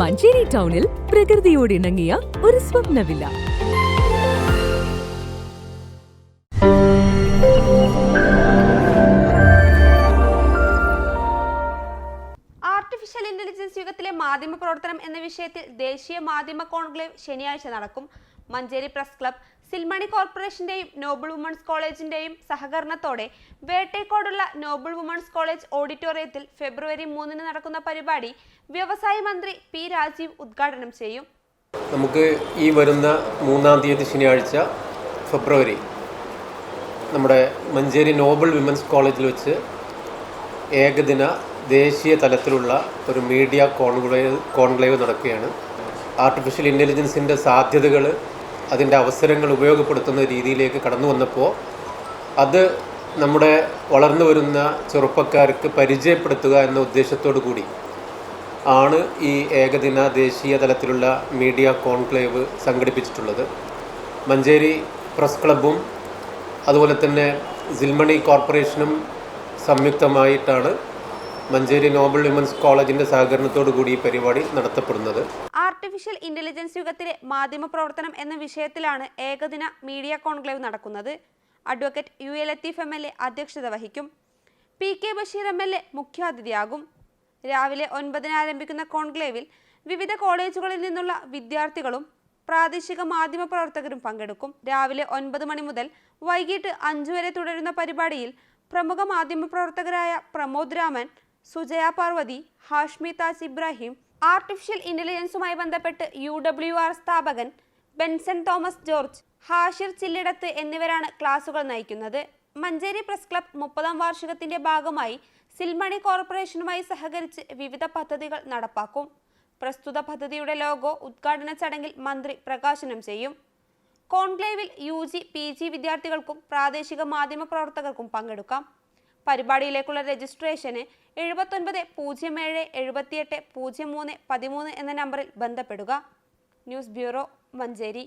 മഞ്ചേരി ടൗണിൽ പ്രകൃതിയോട് ഇണങ്ങിയ ഒരു സ്വപ്നവില്ല. ആർട്ടിഫിഷ്യൽ ഇന്റലിജൻസ് യുഗത്തിലെ മാധ്യമ പ്രവർത്തനം എന്ന വിഷയത്തിൽ ദേശീയ മാധ്യമ കോൺക്ലേവ് ശനിയാഴ്ച നടക്കും. മഞ്ചേരി പ്രസ് ക്ലബ് സിൽമണി കോർപ്പറേഷന്റെയും നോബിൾ വുമൺസ് കോളേജിന്റെയും സഹകരണത്തോടെ വേട്ടേക്കോടുള്ള നോബിൾ വുമൺസ് കോളേജ് ഓഡിറ്റോറിയത്തിൽ ഫെബ്രുവരി മൂന്നിന് നടക്കുന്ന പരിപാടി വ്യവസായ മന്ത്രി പി രാജീവ് ഉദ്ഘാടനം ചെയ്യും. നമുക്ക് ഈ വരുന്ന മൂന്നാം തീയതി ശനിയാഴ്ച ഫെബ്രുവരി നമ്മുടെ മഞ്ചേരി നോബിൾ വിമൻസ് കോളേജിൽ വെച്ച് ഏകദിന ദേശീയ തലത്തിലുള്ള ഒരു മീഡിയ കോൺക്ലേവ് കോൺക്ലേവ് നടക്കുകയാണ്. ആർട്ടിഫിഷ്യൽ ഇന്റലിജൻസിന്റെ സാധ്യതകൾ അതിന്റെ അവസരങ്ങൾ ഉപയോഗപ്പെടുത്തുന്ന രീതിയിലേക്ക് കടന്നു വന്നപ്പോൾ അത് നമ്മുടെ വളർന്നു വരുന്ന ചെറുപ്പക്കാർക്ക് പരിചയപ്പെടുത്തുക എന്ന ഉദ്ദേശത്തോടു കൂടി ആണ് ഈ ഏകദിന ദേശീയ തലത്തിലുള്ള മീഡിയ കോൺക്ലേവ് സംഘടിപ്പിച്ചിട്ടുള്ളത്. മഞ്ചേരി പ്രസ് ക്ലബ്ബും അതുപോലെ തന്നെ സിൽമണി കോർപ്പറേഷനും സംയുക്തമായിട്ടാണ് മഞ്ചേരി നോബൽ വിമൻസ് കോളേജിന്റെ സഹകരണത്തോടു കൂടി ഈ പരിപാടി നടത്തപ്പെടുന്നത്. ആർട്ടിഫിഷ്യൽ ഇന്റലിജൻസ് യുഗത്തിലെ മാധ്യമ പ്രവർത്തനം എന്ന വിഷയത്തിലാണ് ഏകദിന മീഡിയ കോൺക്ലേവ് നടക്കുന്നത്. Advocate U A Latheef M L A അധ്യക്ഷത വഹിക്കും. P K Basheer M L A മുഖ്യാതിഥിയാകും. രാവിലെ ഒൻപതിന് ആരംഭിക്കുന്ന കോൺക്ലേവിൽ വിവിധ കോളേജുകളിൽ നിന്നുള്ള വിദ്യാർത്ഥികളും പ്രാദേശിക മാധ്യമ പ്രവർത്തകരും പങ്കെടുക്കും. രാവിലെ ഒൻപത് മണി മുതൽ വൈകിട്ട് അഞ്ചു വരെ തുടരുന്ന പരിപാടിയിൽ പ്രമുഖ മാധ്യമ പ്രവർത്തകരായ പ്രമോദ് രാമൻ സുജയ പാർവതി ഹാഷ്മി താജ് ഇബ്രാഹിം ആർട്ടിഫിഷ്യൽ ഇന്റലിജൻസുമായി ബന്ധപ്പെട്ട് യു ഡബ്ല്യു ആർ സ്ഥാപകൻ Benson Thomas George Hashir Chillidath എന്നിവരാണ് ക്ലാസുകൾ നയിക്കുന്നത്. മഞ്ചേരി പ്രസ് ക്ലബ് മുപ്പതാം വാർഷികത്തിന്റെ ഭാഗമായി സിൽമണി കോർപ്പറേഷനുമായി സഹകരിച്ച് വിവിധ പദ്ധതികൾ നടപ്പാക്കും. പ്രസ്തുത പദ്ധതിയുടെ ലോഗോ ഉദ്ഘാടന ചടങ്ങിൽ മന്ത്രി പ്രകാശനം ചെയ്യും. കോൺക്ലേവിൽ യു ജി പി ജി വിദ്യാർത്ഥികൾക്കും പ്രാദേശിക മാധ്യമ പ്രവർത്തകർക്കും പങ്കെടുക്കാം. പരിപാടിയിലേക്കുള്ള രജിസ്ട്രേഷന് എഴുപത്തൊൻപത് പൂജ്യം ഏഴ് എഴുപത്തിയെട്ട് പൂജ്യം മൂന്ന് പതിമൂന്ന് എന്ന നമ്പറിൽ ബന്ധപ്പെടുക. News bureau Manjeri.